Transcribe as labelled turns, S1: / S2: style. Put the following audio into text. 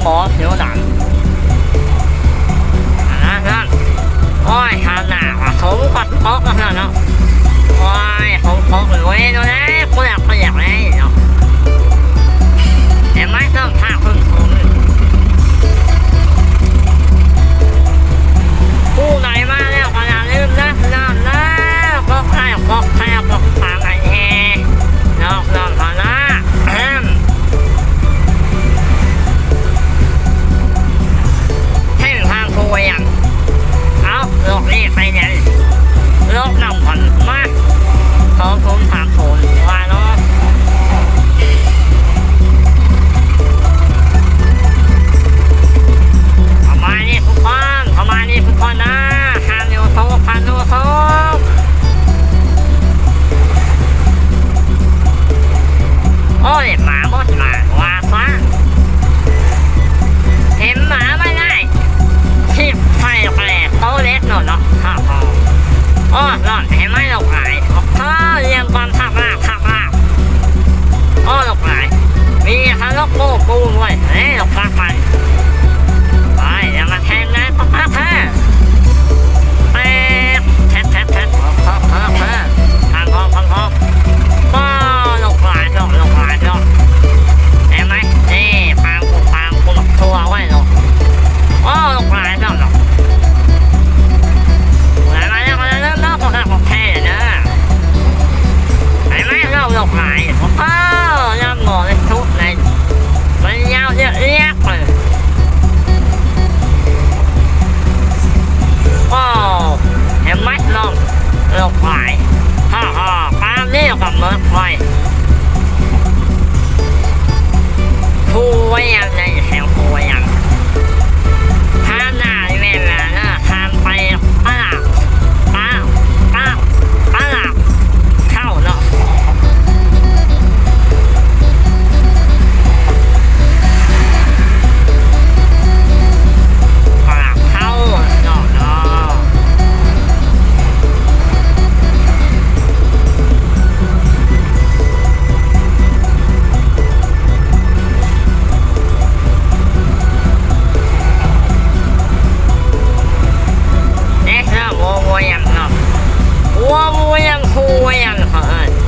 S1: หมอผิวหนังนะฮะโอ้ยฮานาดสูงกว่าโต๊ะขนเนาะโอ้อยผมผมรวยดูนะกูอยากกูอยากนะ อบหลอดให้ไม่หลงไหลก็เรียงความทับลากทับลากก็หลงไหลมีทั้งลูกปูปูด้วยนี่หลงปากมันไปอย่ามาแทงนะปากแท้แทงแทงแทงแทงแทงแทงทางคอทางคอ ห้วยอน